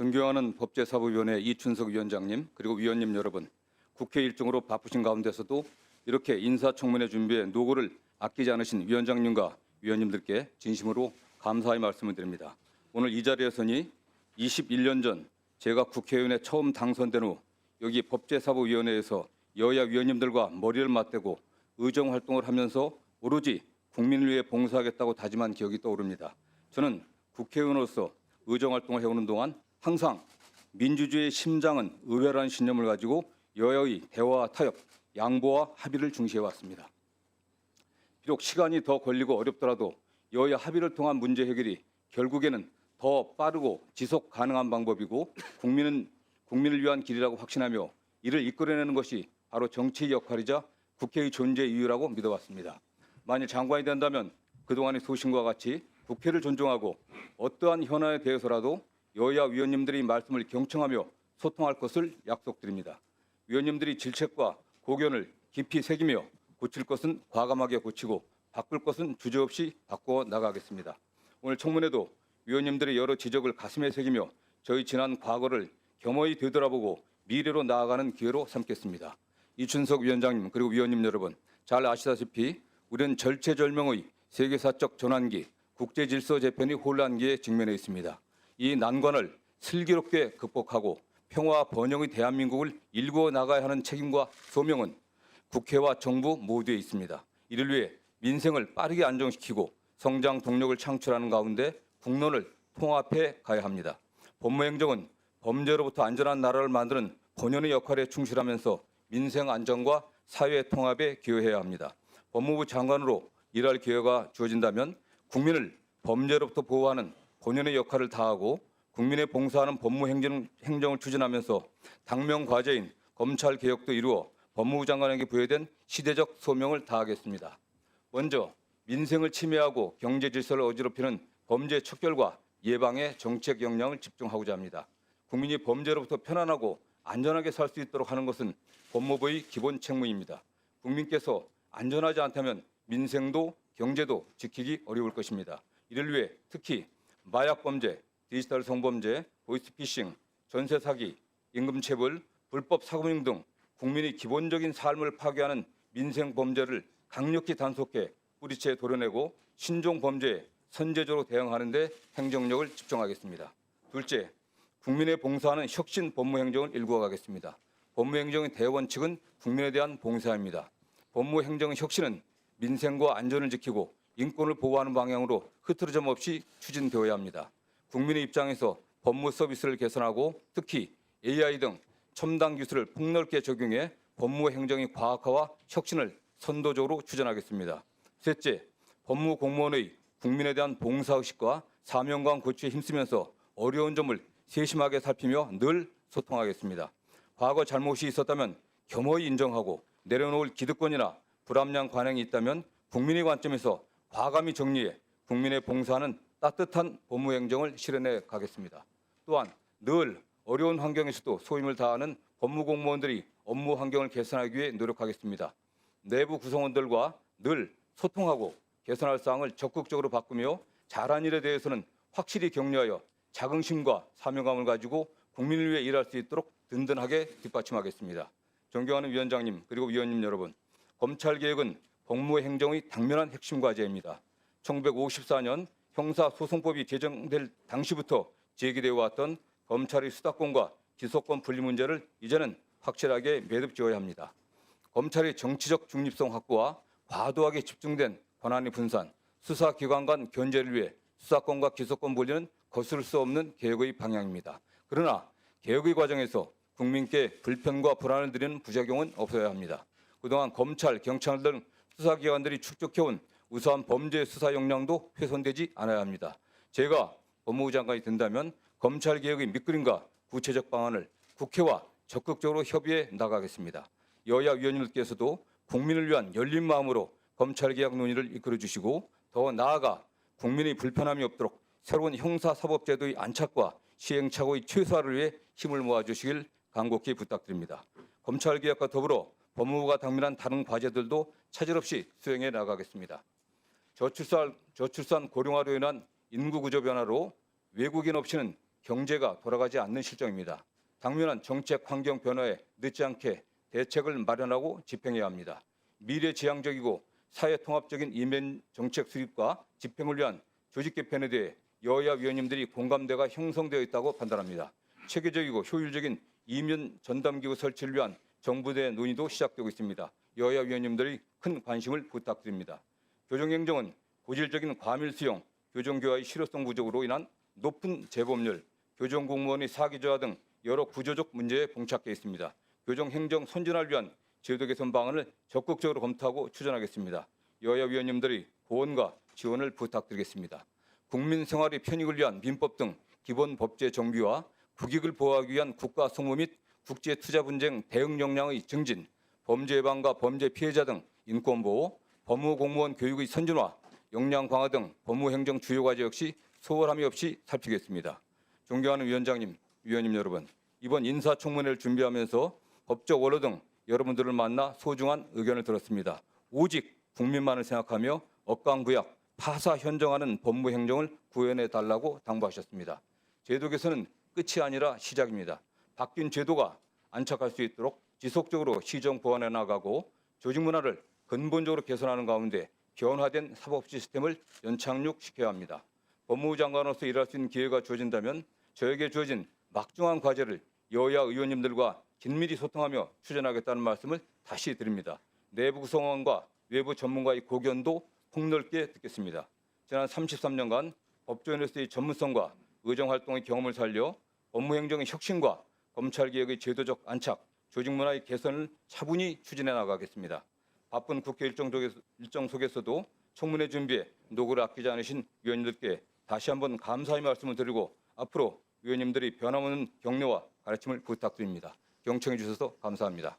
존경하는 법제사법위원회 이춘석 위원장님 그리고 위원님 여러분, 국회 일정으로 바쁘신 가운데서도 이렇게 인사청문회 준비에 노고를 아끼지 않으신 위원장님과 위원님들께 진심으로 감사의 말씀을 드립니다. 오늘 이 자리에서니 21년 전 제가 국회의원에 처음 당선된 후 여기 법제사법위원회에서 여야 위원님들과 머리를 맞대고 의정 활동을 하면서 오로지 국민을 위해 봉사하겠다고 다짐한 기억이 떠오릅니다. 저는 국회의원으로서 의정 활동을 해오는 동안 항상 민주주의의 심장은 의회라는 신념을 가지고 여야의 대화와 타협, 양보와 합의를 중시해 왔습니다. 비록 시간이 더 걸리고 어렵더라도 여야 합의를 통한 문제 해결이 결국에는 더 빠르고 지속 가능한 방법이고 국민은 국민을 위한 길이라고 확신하며 이를 이끌어내는 것이 바로 정치의 역할이자 국회의 존재 이유라고 믿어왔습니다. 만일 장관이 된다면 그동안의 소신과 같이 국회를 존중하고 어떠한 현안에 대해서라도 여야 위원님들이 말씀을 경청하며 소통할 것을 약속드립니다. 위원님들이 질책과 고견을 깊이 새기며 고칠 것은 과감하게 고치고 바꿀 것은 주저없이 바꿔 나가겠습니다. 오늘 청문회도 위원님들의 여러 지적을 가슴에 새기며 저희 지난 과거를 겸허히 되돌아보고 미래로 나아가는 기회로 삼겠습니다. 이춘석 위원장님 그리고 위원님 여러분 잘 아시다시피 우리는 절체절명의 세계사적 전환기, 국제 질서 재편이 혼란기에 직면해 있습니다. 이 난관을 슬기롭게 극복하고 평화와 번영의 대한민국을 일구어 나가야 하는 책임과 소명은 국회와 정부 모두에 있습니다. 이를 위해 민생을 빠르게 안정시키고 성장 동력을 창출하는 가운데 국론을 통합해 가야 합니다. 법무행정은 범죄로부터 안전한 나라를 만드는 본연의 역할에 충실하면서 민생 안정과 사회 통합에 기여해야 합니다. 법무부 장관으로 일할 기회가 주어진다면 국민을 범죄로부터 보호하는 본연의 역할을 다하고 국민에 봉사하는 법무 행정 행정을 추진하면서 당면 과제인 검찰 개혁도 이루어 법무부 장관에게 부여된 시대적 소명을 다하겠습니다. 먼저 민생을 침해하고 경제 질서를 어지럽히는 범죄 척결과 예방에 정책 역량을 집중하고자 합니다. 국민이 범죄로부터 편안하고 안전하게 살 수 있도록 하는 것은 법무부의 기본 책무입니다. 국민께서 안전하지 않다면 민생도 경제도 지키기 어려울 것입니다. 이를 위해 특히 마약 범죄, 디지털 성범죄, 보이스피싱, 전세 사기, 임금 체불, 불법 사금융 등 국민의 기본적인 삶을 파괴하는 민생 범죄를 강력히 단속해 뿌리채 도려내고 신종 범죄에 선제적으로 대응하는 데 행정력을 집중하겠습니다. 둘째, 국민에 봉사하는 혁신 법무행정을 일구어가겠습니다. 법무행정의 대원칙은 국민에 대한 봉사입니다. 법무행정 혁신은 민생과 안전을 지키고 인권을 보호하는 방향으로 흐트러짐 없이 추진되어야 합니다. 국민의 입장에서 법무 서비스를 개선하고 특히 AI 등 첨단 기술을 폭넓게 적용해 법무 행정의 과학화와 혁신을 선도적으로 추진하겠습니다. 셋째, 법무 공무원의 국민에 대한 봉사의식과 사명감 고취에 힘쓰면서 어려운 점을 세심하게 살피며 늘 소통하겠습니다. 과거 잘못이 있었다면 겸허히 인정하고 내려놓을 기득권이나 불합리한 관행이 있다면 국민의 관점에서 과감히 정리해 국민의 봉사하는 따뜻한 법무 행정을 실현해 가겠습니다. 또한 늘 어려운 환경에서도 소임을 다하는 법무 공무원들이 업무 환경을 개선하기 위해 노력하겠습니다. 내부 구성원들과 늘 소통하고 개선할 사항을 적극적으로 바꾸며 잘한 일에 대해서는 확실히 격려하여 자긍심과 사명감을 가지고 국민을 위해 일할 수 있도록 든든하게 뒷받침하겠습니다. 존경하는 위원장님 그리고 위원님 여러분, 검찰 개혁은 법무행정의 당면한 핵심 과제입니다. 1954년 형사소송법이 제정될 당시부터 제기되어 왔던 검찰의 수사권과 기소권 분리 문제를 이제는 확실하게 매듭지어야 합니다. 검찰의 정치적 중립성 확보와 과도하게 집중된 권한의 분산, 수사기관 간 견제를 위해 수사권과 기소권 분리는 거스를 수 없는 개혁의 방향입니다. 그러나 개혁의 과정에서 국민께 불편과 불안을 드리는 부작용은 없어야 합니다. 그동안 검찰, 경찰 등 수사기관들이 축적해온 우수한 범죄 수사 역량도 훼손되지 않아야 합니다. 제가 법무부 장관이 된다면 검찰 개혁의 밑그림과 구체적 방안을 국회와 적극적으로 협의해 나가겠습니다. 여야 위원님들께서도 국민을 위한 열린 마음으로 검찰 개혁 논의를 이끌어 주시고 더 나아가 국민의 불편함이 없도록 새로운 형사사법제도의 안착과 시행착오의 최소화를 위해 힘을 모아 주시길 간곡히 부탁드립니다. 검찰 개혁과 더불어 법무부가 당면한 다른 과제들도 차질 없이 수행해 나가겠습니다. 저출산, 저출산 고령화로 인한 인구 구조 변화로 외국인 없이는 경제가 돌아가지 않는 실정입니다. 당면한 정책 환경 변화에 늦지 않게 대책을 마련하고 집행해야 합니다. 미래지향적이고 사회통합적인 이면 정책 수립과 집행을 위한 조직 개편에 대해 여야 위원님들이 공감대가 형성되어 있다고 판단합니다. 체계적이고 효율적인 이면 전담기구 설치를 위한 정부 내 논의도 시작되고 있습니다. 여야 위원님들이 큰 관심을 부탁드립니다. 교정행정은 고질적인 과밀 수용, 교정교화의 실효성 부족으로 인한 높은 재범률, 교정공무원의 사기 저하 등 여러 구조적 문제에 봉착해 있습니다. 교정행정 선진화를 위한 제도 개선 방안을 적극적으로 검토하고 추진하겠습니다. 여야 위원님들의 고언과 지원을 부탁드리겠습니다. 국민 생활의 편익을 위한 민법 등 기본 법제 정비와 국익을 보호하기 위한 국가 성무 및 국제 투자 분쟁 대응 역량의 증진, 범죄 예방과 범죄 피해자 등 인권 보호, 법무 공무원 교육의 선진화, 역량 강화 등 법무 행정 주요 과제 역시 소홀함이 없이 살피겠습니다. 존경하는 위원장님, 위원님 여러분, 이번 인사청문회를 준비하면서 법적 원로 등 여러분들을 만나 소중한 의견을 들었습니다. 오직 국민만을 생각하며 억강구약, 파사 현정하는 법무 행정을 구현해 달라고 당부하셨습니다. 제도 개선은 끝이 아니라 시작입니다. 바뀐 제도가 안착할 수 있도록 지속적으로 시정 보완해 나가고 조직 문화를 근본적으로 개선하는 가운데 변화된 사법 시스템을 연착륙시켜야 합니다. 법무부 장관으로서 일할 수 있는 기회가 주어진다면 저에게 주어진 막중한 과제를 여야 의원님들과 긴밀히 소통하며 추진하겠다는 말씀을 다시 드립니다. 내부 구성원과 외부 전문가의 고견도 폭넓게 듣겠습니다. 지난 33년간 법조인으로서의 전문성과 의정 활동의 경험을 살려 업무행정의 혁신과 검찰개혁의 제도적 안착, 조직 문화의 개선을 차분히 추진해 나가겠습니다. 바쁜 국회 일정, 속에서, 일정 속에서도 청문회 준비에 노고를 아끼지 않으신 위원님들께 다시 한번 감사의 말씀을 드리고 앞으로 위원님들이 변함없는 격려와 가르침을 부탁드립니다. 경청해 주셔서 감사합니다.